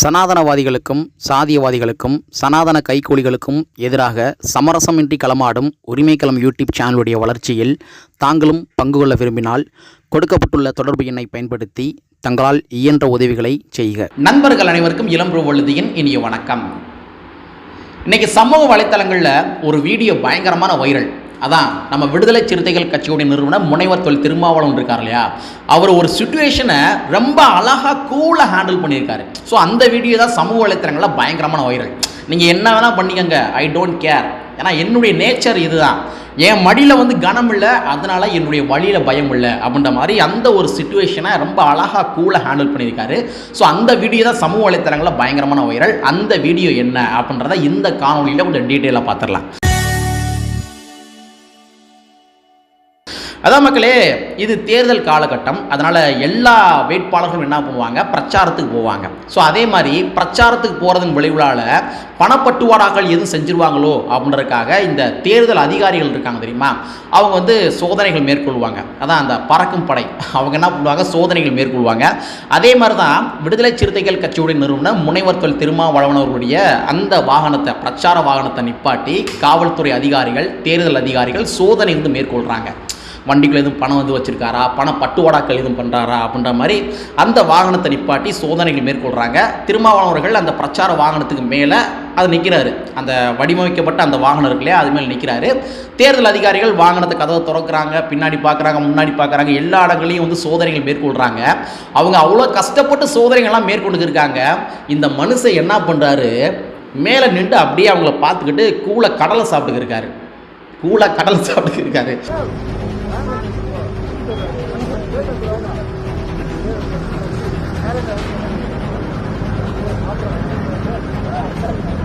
சனாதனவாதிகளுக்கும் சாதியவாதிகளுக்கும் சனாதன கைக்கூலிகளுக்கும் எதிராக சமரசமின்றி களமாடும் உரிமைக்களம் யூடியூப் சேனலுடைய வளர்ச்சியில் தாங்களும் பங்கு கொள்ள விரும்பினால் கொடுக்கப்பட்டுள்ள தொடர்பு எண்ணை பயன்படுத்தி தங்களால் இயன்ற உதவிகளை செய்க. நண்பர்கள் அனைவருக்கும் இளம்பு வழுதியின் இனிய வணக்கம். இன்னைக்கு சமூக வலைத்தளங்களில் ஒரு வீடியோ பயங்கரமான வைரல். அதான் நம்ம விடுதலை சிறுத்தைகள் கட்சியுடைய நிறுவனர் முனைவர் தொழில் திருமாவளவன் இருக்கார் இல்லையா? அவர் ஒரு சுச்சுவேஷனை ரொம்ப அழகாக கூலாக ஹேண்டில் பண்ணியிருக்காரு. ஸோ அந்த வீடியோ தான் சமூக வலைத்தளங்களில் பயங்கரமான வைரல் நீங்கள் என்ன வேணால் பண்ணிக்கங்க. ஐ டோன்ட் கேர் ஏன்னா என்னுடைய நேச்சர் இதுதான். என் மடியில் வந்து கனம் இல்லை. அதனால் என்னுடைய வழியில் பயம் இல்லை. அப்படின்ற மாதிரி அந்த ஒரு சுச்சுவேஷனை ரொம்ப அழகாக கூலாக ஹேண்டில் பண்ணியிருக்காரு. ஸோ அந்த வீடியோ தான் சமூக வலைத்தளங்களில் பயங்கரமான வைரல் அந்த வீடியோ என்ன? அப்படின்றத இந்த காணொலியில் கொஞ்சம் டீட்டெயிலாக பார்த்துடலாம். அதான் மக்களே இது தேர்தல் காலகட்டம். அதனால் எல்லா வேட்பாளர்களும் என்ன பண்ணுவாங்க? பிரச்சாரத்துக்கு போவாங்க. ஸோ அதே மாதிரி பிரச்சாரத்துக்கு போகிறதன் விளைவுகளால் பணப்பட்டுவாடாக்கள் எதுவும் செஞ்சிருவாங்களோ அப்படின்றதுக்காக இந்த தேர்தல் அதிகாரிகள் இருக்காங்க தெரியுமா? அவங்க வந்து சோதனைகள் மேற்கொள்வாங்க. அதான் அந்த பறக்கும் படை. அவங்க என்ன பண்ணுவாங்க? சோதனைகள் மேற்கொள்வாங்க. அதே மாதிரி தான் விடுதலை சிறுத்தைகள் கட்சியுடைய நிறுவனம் முனைவர் தொல் திருமாவளவன் அவர்களுடைய அந்த வாகனத்தை பிரச்சார வாகனத்தை நிப்பாட்டி காவல்துறை அதிகாரிகள் தேர்தல் அதிகாரிகள் சோதனை வந்து மேற்கொள்கிறாங்க வண்டிக்குள்ள எதுவும் பணம் வந்து வச்சுருக்காரா? பண பட்டுவாடாக்கள் எதுவும் பண்ணுறாரா அப்படின்ற மாதிரி அந்த வாகனத்தை நிப்பாட்டி சோதனைகள் மேற்கொள்கிறாங்க திருமாவளவர்கள் அந்த பிரச்சார வாகனத்துக்கு மேலே அது நிற்கிறாரு அந்த வடிவமைக்கப்பட்ட அந்த வாகனம் இருக்கு இல்லையா? அது மேலே நிற்கிறாரு தேர்தல் அதிகாரிகள் வாகனத்தை கதவை திறக்கிறாங்க பின்னாடி பார்க்குறாங்க முன்னாடி பார்க்குறாங்க எல்லா இடங்களையும் வந்து சோதனைகள் மேற்கொள்கிறாங்க அவங்க அவ்வளோ கஷ்டப்பட்டு சோதனைகள்லாம் மேற்கொண்டு இருக்காங்க. இந்த மனுஷன் என்ன பண்ணுறாரு மேலே நின்று அப்படியே அவங்கள பார்த்துக்கிட்டு கூலை கடலை சாப்பிட்டுக்கு இருக்காரு. கூலை கடலை சாப்பிட்டுக்கு இருக்காரு. Thank you.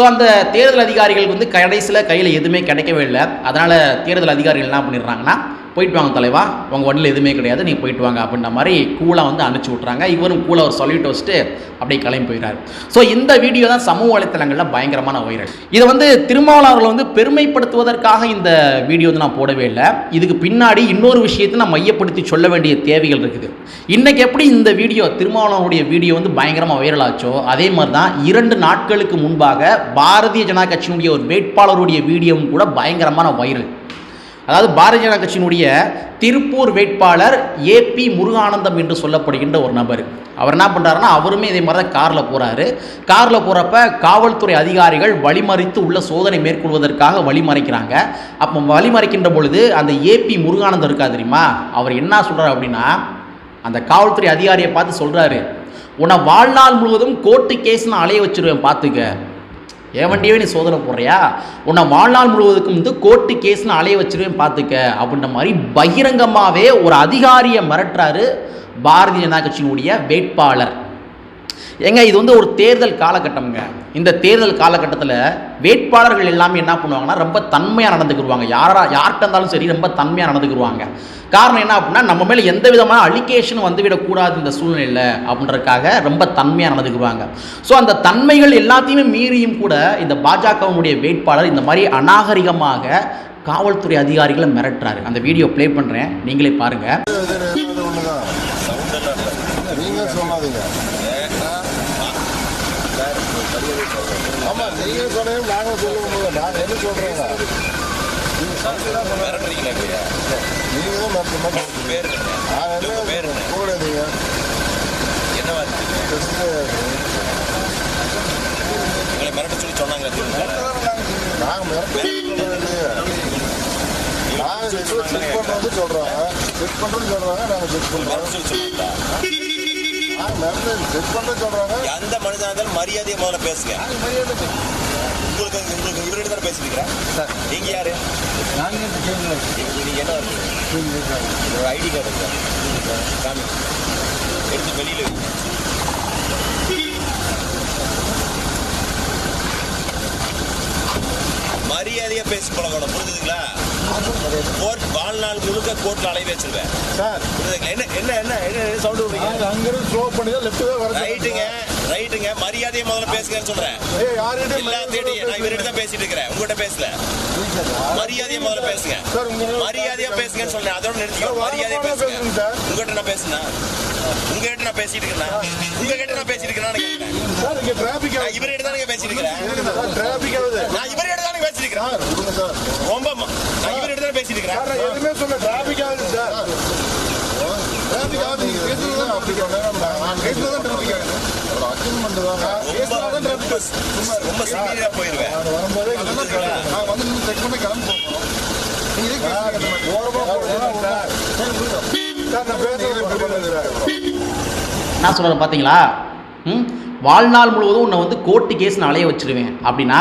ஸோ அந்த தேர்தல் அதிகாரிகளுக்கு வந்து கடைசியில் கையில் எதுவுமே கிடைக்கவே இல்லை. அதனால் தேர்தல் அதிகாரிகள் என்ன பண்ணிடுறாங்கன்னா போயிட்டு வாங்க தலைவா. உங்கள் வண்டியில் எதுவுமே கிடையாது. நீ போயிட்டு வாங்க அப்படின்ற மாதிரி கூலாக வந்து அனுப்பிச்சி விட்றாங்க இவரும் கூலை ஒரு சொல்லிட்டு வச்சுட்டு அப்படியே கிளம்பி போயிடாரு ஸோ இந்த வீடியோ தான் சமூக வலைத்தளங்களில் பயங்கரமான வைரல். இதை வந்து திருமாவளவர்களை வந்து பெருமைப்படுத்துவதற்காக இந்த வீடியோ வந்து நான் போடவே இல்லை. இதுக்கு பின்னாடி இன்னொரு விஷயத்தை நான் மையப்படுத்தி சொல்ல வேண்டிய தேவைகள் இருக்குது. இன்றைக்கி எப்படி இந்த வீடியோ திருமாவளவனுடைய வீடியோ வந்து பயங்கரமாக வைரல் ஆச்சோ அதே மாதிரி தான் இரண்டு நாட்களுக்கு முன்பாக பாரதிய ஜனதா கட்சியினுடைய ஒரு வேட்பாளருடைய வீடியோவும் கூட பயங்கரமான வைரல் அதாவது பாரதிய ஜனதா கட்சியினுடைய திருப்பூர் வேட்பாளர் ஏபி முருகானந்தம் என்று சொல்லப்படுகின்ற ஒரு நபர். அவர் என்ன பண்ணுறாருன்னா அவருமே இதே மாதிரி தான் காரில் போகிறாரு காரில் போகிறப்ப காவல்துறை அதிகாரிகள் வழிமறித்து உள்ள சோதனை மேற்கொள்வதற்காக வழிமறைக்கிறாங்க. அப்போ வழிமறைக்கின்ற பொழுது அந்த ஏபி முருகானந்தம் இருக்கா தெரியுமா? அவர் என்ன சொல்கிறார் அப்படின்னா அந்த காவல்துறை அதிகாரியை பார்த்து சொல்கிறாரு உன்னை வாழ்நாள் முழுவதும் கோர்ட்டு கேஸ்னு அலைய வச்சிருவேன் பார்த்துக்க. என் வண்டியவே நீ சோதனை போடுறியா? உன்னை வாழ்நாள் முழுவதுக்கும் வந்து கோர்ட்டு கேஸ்னு அலைய வச்சிருவேன் பார்த்துக்க. அப்படின்ற மாதிரி பகிரங்கமாகவே ஒரு அதிகாரியை மிரட்டுறாரு பாரதிய ஜனதா கட்சியினுடைய வேட்பாளர். ஏங்க இது வந்து ஒரு தேர்தல் காலகட்டம்ங்க. இந்த தேர்தல் காலகட்டத்தில் வேட்பாளர்கள் எல்லாமே என்ன பண்ணுவாங்கன்னா ரொம்ப தன்மையாக நடந்துக்கிடுவாங்க யாரா யார்கிட்ட இருந்தாலும் சரி ரொம்ப தன்மையாக நடந்துக்கிடுவாங்க காரணம் என்ன அப்படின்னா நம்ம மேலே எந்த விதமான அலிகேஷனும் வந்துவிடக்கூடாது இந்த சூழ்நிலையில் அப்படின்றதுக்காக ரொம்ப தன்மையாக நடந்துக்குவாங்க ஸோ அந்த தன்மைகள் எல்லாத்தையுமே மீறியும் கூட இந்த பாஜகவினுடைய வேட்பாளர் இந்த மாதிரி அநாகரிகமாக காவல்துறை அதிகாரிகளை மிரட்டுறாரு. அந்த வீடியோ ப்ளே பண்ணுறேன் நீங்களே பாருங்கள் நீங்க ஆமா நீங்க சொன்னீங்க நாங்க சொல்லுவோம் நாங்க என்ன சொல்றேங்க நீங்க தான் மற்ற நான் என்ன கூடாதீங்க நாங்க மிரட்டு நாங்க செக் பண்றது சொல்றாங்க செக் பண்றது சொல்றாங்க நாங்க செக் நாங்க மிரட்டு செக் பண்றது சொல்றாங்க எந்த மனிதனா இருந்தாலும் மரியாதையை முதல்ல பேசுங்க. மரியாதை உங்களுக்கு உங்களுக்கு இவர்கிட்ட தானே பேசிக்கிறேன் நீங்க யாரு? நீங்க என்ன ஒரு ஐடி கார்டு இருக்கா. காமி. எடுத்து வெளியில. மரியாதையா பேசி பழகணும். புரிஞ்சுதுங்களா? கோர்ட் வாழ்நாள் முழுக்க கோர்ட்ல அலைய வச்சிருவேன். சார். என்ன என்ன என்ன என்ன சவுண்ட் விடுறீங்க? அங்கிருந்து ஸ்லோ பண்ணி தான் லெஃப்ட் வர ரைட்டுங்க ரைட்டுங்க. மரியாதையை முதல்ல பேசுங்கன்னு சொல்றேன். ஏய் யார்கிட்டயும் எல்லாத்தையும் நான் இவர்கிட்ட தான் பேசிட்டு இருக்கிறேன். உங்ககிட்ட பேசல. மரியாதையை முதல்ல பேசுங்க. சார், மரியாதையா பேசுங்கன்னு சொல்றேன். அதோட நிறுத்திக்கோ. மரியாதையா பேசுங்க. உங்ககிட்ட நான் பேசுனா? உங்ககிட்ட நான் பேசிட்டு இருக்கேன் உங்ககிட்ட நான் பேசிட்டு நான் இவர்கிட்ட தானே பேசிட்டு இருக்கிறேன். நான் இவர்கிட்ட தானே பேசிட்டு இருக்கிறேன். விடுங்க சார் நான் பேசிட்டு இருக்கிறேன் நான் எதுவுமே சொல்ல டிராஃபிக் ஆகுது சார் டிராஃபிக் ஆகுது. நீங்க பேசுறது அப்படி நான் பேசுறது தான் டிராஃபிக் ஆகுது ஒரு அச்சீவ்மெண்ட் தான் பேசுறது தான் ரொம்ப டிராஃபிக் ரொம்ப சீரியஸா போயிருவேன். நான் வரும்போதே நான் வந்து நீங்கள் செக் பண்ணி கிளம்பி சார் சார் நான் பேசுறது என்ன சொல்கிறேன் பார்த்தீங்களா ம்? வாழ்நாள் முழுவதும் உன்னை வந்து கோர்ட்டு கேஸ் நான் அலைய வச்சிருவேன். அப்படின்னா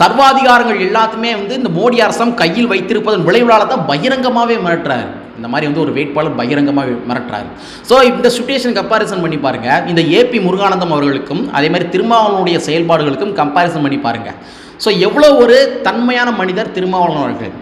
சர்வாதிகாரங்கள் எல்லாத்துமே வந்து இந்த மோடி அரசம் கையில் வைத்திருப்பதன் விளைவுகளால் தான் பகிரங்கமாகவே மிரட்டுறாரு. இந்த மாதிரி வந்து ஒரு வேட்பாளர் பகிரங்கமாக மிரட்டுறாரு. ஸோ இந்த சுச்சுவேஷன் கம்பாரிசன் பண்ணி பாருங்க. இந்த ஏபி முருகானந்தம் அவர்களுக்கும் அதே மாதிரி திருமாவளவனுடைய செயல்பாடுகளுக்கும் கம்பாரிசன் பண்ணி பாருங்கள் ஸோ எவ்வளோ ஒரு தன்மையான மனிதர் திருமாவளவன் அவர்கள்?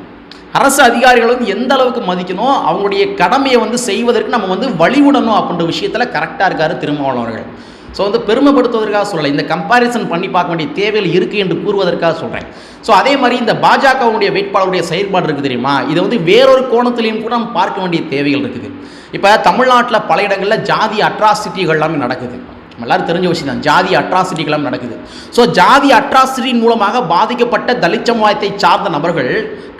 அரசு அதிகாரிகள் வந்து எந்த அளவுக்கு மதிக்கணும்? அவங்களுடைய கடமையை வந்து செய்வதற்கு நம்ம வந்து வழிவிடணும் அப்படின்ற விஷயத்தில் கரெக்டாக இருக்காரு திருமாவளவன் அவர்கள். ஸோ வந்து பெருமைப்படுத்துவதற்காக சொல்லலை. இந்த கம்பாரிசன் பண்ணி பார்க்க வேண்டிய தேவைகள் இருக்குது என்று கூறுவதற்காக சொல்கிறேன் ஸோ அதே மாதிரி இந்த பாஜகவுடைய வேட்பாளருடைய செயல்பாடு இருக்குது தெரியுமா? இதை வந்து வேறொரு கோணத்திலையும் கூட நம்ம பார்க்க வேண்டிய தேவைகள் இருக்குது. இப்போ தமிழ்நாட்டில் பல இடங்களில் ஜாதி அட்ராசிட்டிகள் எல்லாமே நடக்குது. எல்லாரும் தெரிஞ்ச விஷயம் தான். ஜாதி அட்ராசிட்டிகளும் நடக்குது. ஸோ ஜாதி அட்ராசிட்டியின் மூலமாக பாதிக்கப்பட்ட தலித் சமுதாயத்தை சார்ந்த நபர்கள்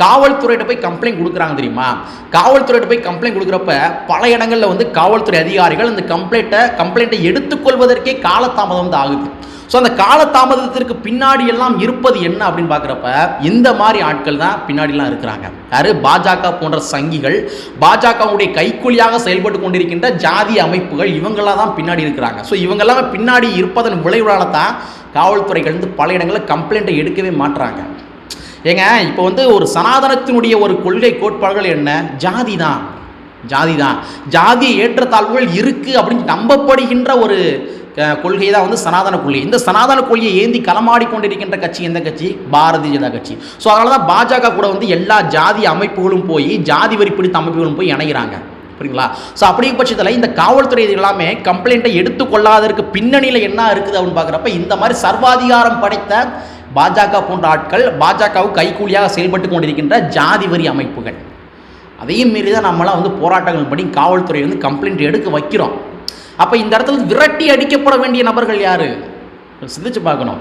காவல்துறையிட்ட போய் கம்ப்ளைண்ட் கொடுக்குறாங்க தெரியுமா? காவல்துறையிட்ட போய் கம்ப்ளைண்ட் கொடுக்குறப்ப பல இடங்களில் வந்து காவல்துறை அதிகாரிகள் இந்த கம்ப்ளைண்ட்டை கம்ப்ளைண்ட்டை எடுத்துக்கொள்வதற்கே காலதாமதம் வந்து ஆகுது. ஸோ அந்த காலதாமதத்திற்கு பின்னாடி எல்லாம் இருப்பது என்ன அப்படின்னு பார்க்குறப்ப இந்த மாதிரி ஆட்கள் தான் பின்னாடிலாம் இருக்கிறாங்க. யாரு? பாஜக போன்ற சங்கிகள் பாஜகவுடைய கைக்கூலியாக செயல்பட்டு கொண்டிருக்கின்ற ஜாதி அமைப்புகள் இவங்களாம் தான் பின்னாடி இருக்கிறாங்க. ஸோ இவங்கெல்லாம் பின்னாடி இருப்பதன் விளைவுகளால் தான் காவல்துறைகள் வந்து பல இடங்களில் கம்ப்ளைண்ட்டை எடுக்கவே மாட்டுறாங்க ஏங்க இப்போ வந்து ஒரு சனாதனத்தினுடைய ஒரு கொள்கை கோட்பாடுகள் என்ன? ஜாதி தான். ஜாதி தான். ஜாதி ஏற்றத்தாழ்வுகள் இருக்குது அப்படின்னு நம்பப்படுகின்ற ஒரு கொள்கை தான் வந்து சனாதன கொள்கை. இந்த சனாதன கொள்கையை ஏந்தி களமாடி கொண்டிருக்கின்ற கட்சி எந்த கட்சி? பாரதிய ஜனதா கட்சி. ஸோ அதனால தான் பாஜக கூட வந்து எல்லா ஜாதி அமைப்புகளும் போய் ஜாதி வரி பிடித்த அமைப்புகளும் போய் இணைகிறாங்க புரியுங்களா? ஸோ அப்படி பட்சத்தில் இந்த காவல்துறை இது எல்லாமே கம்ப்ளைண்ட்டை எடுத்துக்கொள்ளாததற்கு பின்னணியில் என்ன இருக்குது அப்படின்னு பார்க்குறப்ப இந்த மாதிரி சர்வாதிகாரம் படைத்த பாஜக போன்ற ஆட்கள் பாஜகவுக்கு கைக்கூலியாக செயல்பட்டு கொண்டிருக்கின்ற ஜாதி வரி அமைப்புகள். அதையும் மீறி தான் நம்மளாம் வந்து போராட்டங்கள் படி காவல்துறை வந்து கம்ப்ளைண்ட் எடுக்க வைக்கிறோம். அப்போ இந்த இடத்துல விரட்டி அடிக்கப்பட வேண்டிய நபர்கள் யார்? சிந்திச்சு பார்க்கணும்.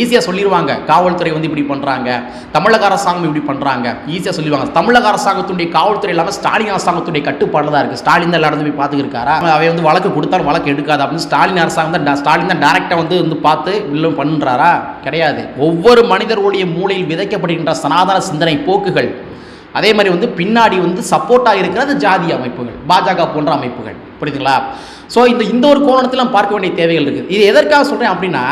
ஈஸியாக சொல்லிடுவாங்க காவல்துறை வந்து இப்படி பண்ணுறாங்க தமிழக அரசாங்கம் இப்படி பண்ணுறாங்க ஈஸியாக சொல்லிடுவாங்க தமிழக அரசாங்கத்துடைய காவல்துறை இல்லாமல் ஸ்டாலின் அரசாங்கத்துடைய கட்டுப்பாடு தான் இருக்குது ஸ்டாலின் தான் நடந்து போய் பார்த்துருக்காரா அவை வந்து வழக்கு கொடுத்தாலும் வழக்கு எடுக்காது. அப்படின்னு ஸ்டாலின் அரசாங்கம் தான் ஸ்டாலின் தான் டேரெக்டாக வந்து வந்து பார்த்து இல்லை பண்ணுறாரா கிடையாது. ஒவ்வொரு மனிதர்களுடைய மூளையில் விதைக்கப்படுகின்ற சனாதன சிந்தனை போக்குகள். அதே மாதிரி வந்து பின்னாடி வந்து சப்போர்ட்டாக இருக்கிறது ஜாதி அமைப்புகள். பாஜக போன்ற அமைப்புகள். புரியுதுங்களா? ஸோ இந்த இந்த ஒரு கோணத்தில் நம்ம பார்க்க வேண்டிய தேவைகள் இருக்குது இது எதற்காக சொல்கிறேன் அப்படின்னா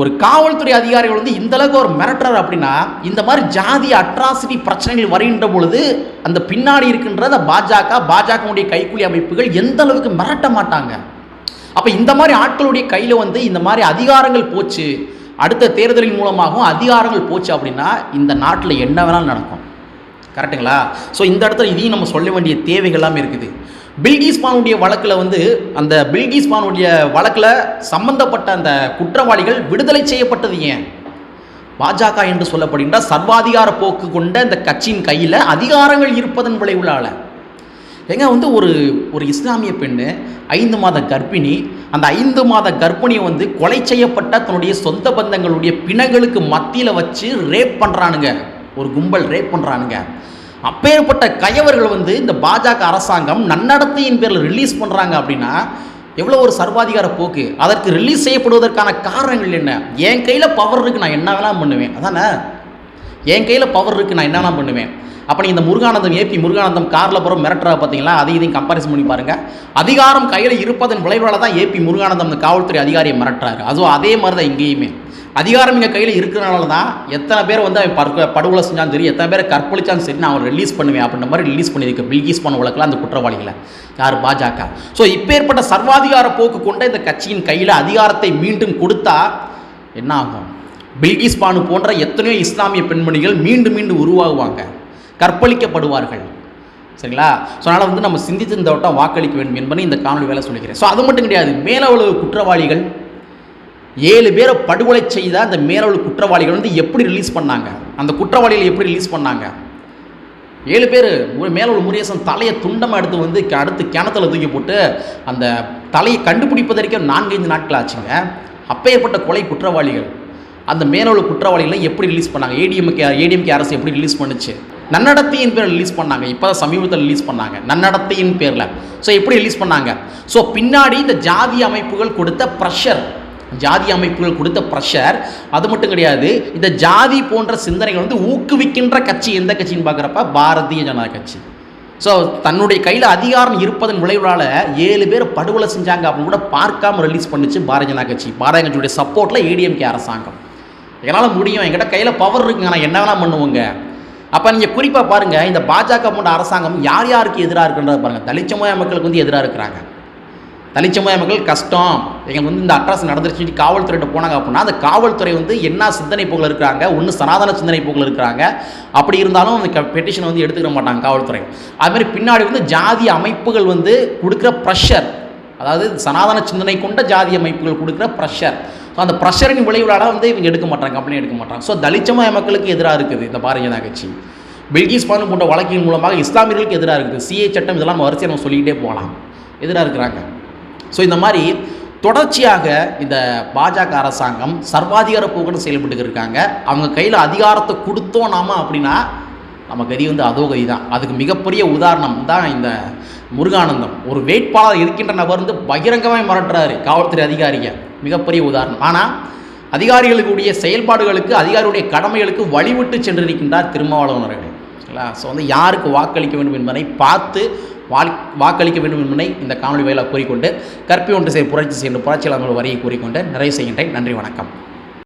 ஒரு காவல்துறை அதிகாரிகள் வந்து இந்த அளவுக்கு ஒரு மிரட்டுறார் அப்படின்னா இந்த மாதிரி ஜாதி அட்ராசிட்டி பிரச்சனைகள் வருகின்ற பொழுது அந்த பின்னாடி இருக்கின்றத பாஜக பாஜகவுடைய கைக்கூலி அமைப்புகள் எந்த அளவுக்கு மிரட்ட மாட்டாங்க? அப்போ இந்த மாதிரி ஆட்களுடைய கையில் வந்து இந்த மாதிரி அதிகாரங்கள் போச்சு அடுத்த தேர்தலின் மூலமாகவும் அதிகாரங்கள் போச்சு அப்படின்னா இந்த நாட்டில் என்ன வேணாலும் நடக்கும். கரெக்ட்டுங்களா? ஸோ இந்த இடத்துல இதையும் நம்ம சொல்ல வேண்டிய தேவைகள் எல்லாமே இருக்குது. பில்கிஸ் பானுடைய வழக்கில் வந்து அந்த பில்கிஸ் பானுடைய வழக்கில் சம்பந்தப்பட்ட அந்த குற்றவாளிகள் விடுதலை செய்யப்பட்டது ஏன்? பாஜக என்று சொல்லப்படுகின்ற சர்வாதிகார போக்கு கொண்ட இந்த கட்சியின் கையில் அதிகாரங்கள் இருப்பதன் விளைவுளால ஏங்க வந்து ஒரு ஒரு இஸ்லாமிய பெண்ணு ஐந்து மாத கர்ப்பிணி அந்த ஐந்து மாத கர்ப்பிணியை வந்து கொலை செய்யப்பட்ட தன்னுடைய சொந்த பந்தங்களுடைய பிணங்களுக்கு மத்தியில் வச்சு ரேப் பண்ணுறானுங்க ஒரு கும்பல் ரேப் பண்ணுறானுங்க அப்பேற்பட்ட கயவர்கள் வந்து இந்த பாஜக அரசாங்கம் நன்னடத்தையின் பேரில் ரிலீஸ் பண்ணுறாங்க அப்படின்னா எவ்வளோ ஒரு சர்வாதிகார போக்கு. அதற்கு ரிலீஸ் செய்யப்படுவதற்கான காரணங்கள் என்ன? என் கையில் பவர் இருக்குது நான் என்ன வேணாம் பண்ணுவேன். அதானே? என் கையில் பவர் இருக்குது நான் என்னென்ன பண்ணுவேன். அப்போ நீ இந்த முருகானந்தம் ஏபி முருகானந்தம் காரில் போகிற மிரட்டுறா பார்த்தீங்களா? அதையும் இதையும் கம்பாரிசன் பண்ணி பாருங்கள் அதிகாரம் கையில் இருப்பதன் விளைவால் தான் ஏபி முருகானந்தம் இந்த காவல்துறை அதிகாரியை மிரட்டுறாரு. அதுவும் அதே மாதிரி தான் இங்கேயுமே. அதிகாரம் இங்கே கையில் இருக்கிறனால தான் எத்தனை பேர் வந்து அவன் படுகொலை படுகொலை செஞ்சாலும் சரி எத்தனை பேரை கற்பழிச்சாலும் சரி நான் அவன் ரிலீஸ் பண்ணுவேன் அப்படின்ற மாதிரி ரிலீஸ் பண்ணியிருக்கு. பில்கீஸ் பண்ண வழக்கில் அந்த குற்றவாளிகளை. யார்? பாஜக. ஸோ இப்போ ஏற்பட்ட சர்வாதிகார போக்கு கொண்ட இந்த கட்சியின் கையில் அதிகாரத்தை மீண்டும் கொடுத்தா என்ன ஆகும்? பில்கிஸ் பானு போன்ற எத்தனையோ இஸ்லாமிய பெண்மணிகள் மீண்டும் மீண்டும் உருவாகுவாங்க. கற்பழிக்கப்படுவார்கள். சரிங்களா? ஸோ அதனால் வந்து நம்ம சிந்தித்து இந்த வட்டம் வாக்களிக்க வேண்டும் என்பதை இந்த காணொலி வேலை சொல்லிக்கிறேன். ஸோ அது மட்டும் கிடையாது. மேலவளவு குற்றவாளிகள் ஏழு பேரை படுகொலை செய்த அந்த மேலவளவு குற்றவாளிகள் வந்து எப்படி ரிலீஸ் பண்ணாங்க? அந்த குற்றவாளிகள் எப்படி ரிலீஸ் பண்ணாங்க? ஏழு பேர் மேலவளவு முருகேசன் தலையை துண்டமாக எடுத்து வந்து க- அடுத்து கிணத்துல தூக்கி போட்டு அந்த தலையை கண்டுபிடிப்பதற்கே நான்கைந்து நாட்கள் ஆச்சுங்க. அப்பேற்பட்ட கொலை குற்றவாளிகள். அந்த மேலோட குற்றவாளிகளை எப்படி ரிலீஸ் பண்ணாங்க? ஏடிஎம்கே ஏடிஎம்கே அரசு எப்படி ரிலீஸ் பண்ணுச்சு? நன்னடத்தையின் பேரில் ரிலீஸ் பண்ணாங்க. இப்போ தான் சமீபத்தில் ரிலீஸ் பண்ணாங்க. நன்னடத்தையின் பேரில். ஸோ எப்படி ரிலீஸ் பண்ணாங்க? ஸோ பின்னாடி இந்த ஜாதி அமைப்புகள் கொடுத்த ப்ரெஷர் ஜாதி அமைப்புகள் கொடுத்த ப்ரெஷர் அது மட்டும் கிடையாது இந்த ஜாதி போன்ற சிந்தனைகள் வந்து ஊக்குவிக்கின்ற கட்சி எந்த கட்சின்னு பார்க்குறப்ப பாரதிய ஜனதா கட்சி. ஸோ தன்னுடைய கையில் அதிகாரம் இருப்பதன் விளைவால் ஏழு பேர் படுகொலை செஞ்சாங்க அப்படின்னு கூட பார்க்காம ரிலீஸ் பண்ணுச்சு பாரதிய ஜனதா கட்சி. பாரதிய கட்சியுடைய சப்போர்ட்டில் ஏடிஎம்கே அரசாங்கம். என்னால் முடியும் என்கிட்ட கையில் பவர் இருக்குங்க நான் என்ன வேணால் பண்ணுவோங்க. அப்போ நீங்கள் குறிப்பாக பாருங்கள் இந்த பாஜக போன்ற அரசாங்கம் யார் யாருக்கு எதிராக இருக்குன்றத பாருங்கள் தலிச்சமய மக்களுக்கு வந்து எதிராக இருக்கிறாங்க. தலிச்சமய மக்கள் கஷ்டம். எங்களுக்கு வந்து இந்த அட்ரஸ் நடந்துருச்சு காவல்துறையிட்ட போனாங்க அப்படின்னா அந்த காவல்துறை வந்து என்ன சிந்தனை போக்கில் இருக்கிறாங்க ஒன்று சனாதன சிந்தனை போக்கில் இருக்கிறாங்க. அப்படி இருந்தாலும் அந்த பெட்டிஷனை வந்து எடுத்துக்கிற மாட்டாங்க காவல்துறை. அதுமாதிரி பின்னாடி வந்து ஜாதி அமைப்புகள் வந்து கொடுக்குற ப்ரெஷர் அதாவது சனாதன சிந்தனை கொண்ட ஜாதி அமைப்புகள் கொடுக்குற ப்ரெஷர் ஸோ அந்த ப்ரெஷரின் விளைவுகளால் வந்து இவங்க எடுக்க மாட்டாங்க கம்பெனி எடுக்க மாட்டாங்க. ஸோ தலிச்சமய மக்களுக்கு எதிராக இருக்குது இந்த பாரதிய ஜனதா கட்சி. பில்கிஸ் பானு போன்ற வழக்கின் மூலமாக இஸ்லாமியர்களுக்கு எதிராக இருக்குது. சிஏ சட்டம் இதெல்லாம் வரிசையை நம்ம சொல்லிக்கிட்டே போகலாம். எதிராக இருக்கிறாங்க. ஸோ இந்த மாதிரி தொடர்ச்சியாக இந்த பாஜக அரசாங்கம் சர்வாதிகார போக்குன்னு செயல்பட்டு இருக்காங்க. அவங்க கையில் அதிகாரத்தை கொடுத்தோம் நாம அப்படின்னா நம்ம கதி வந்து அதோ கதி தான். அதுக்கு மிகப்பெரிய உதாரணம் தான் இந்த முருகானந்தம். ஒரு வேட்பாளர் இருக்கின்ற நபர் வந்து பகிரங்கமாக மிரட்டுறாரு காவல்துறை அதிகாரிகள் மிகப்பெரிய உதாரணம். ஆனால் அதிகாரிகளுடைய செயல்பாடுகளுக்கு அதிகாரிகளுடைய கடமைகளுக்கு வழிவிட்டு சென்றிருக்கின்றார் திருமாவளவன் அவர்கள். சரிங்களா ஸோ வந்து யாருக்கு வாக்களிக்க வேண்டும் என்பதை பார்த்து வாக்களிக்க வேண்டும் என்பதை இந்த காணொலி வாயிலாக கூறிக்கொண்டு கற்பி ஒன்று செய்ய புரட்சி செய்யும் புரட்சியாளர்கள் வரியை கூறிக்கொண்டு நிறைவு செய்கின்றேன். நன்றி வணக்கம்.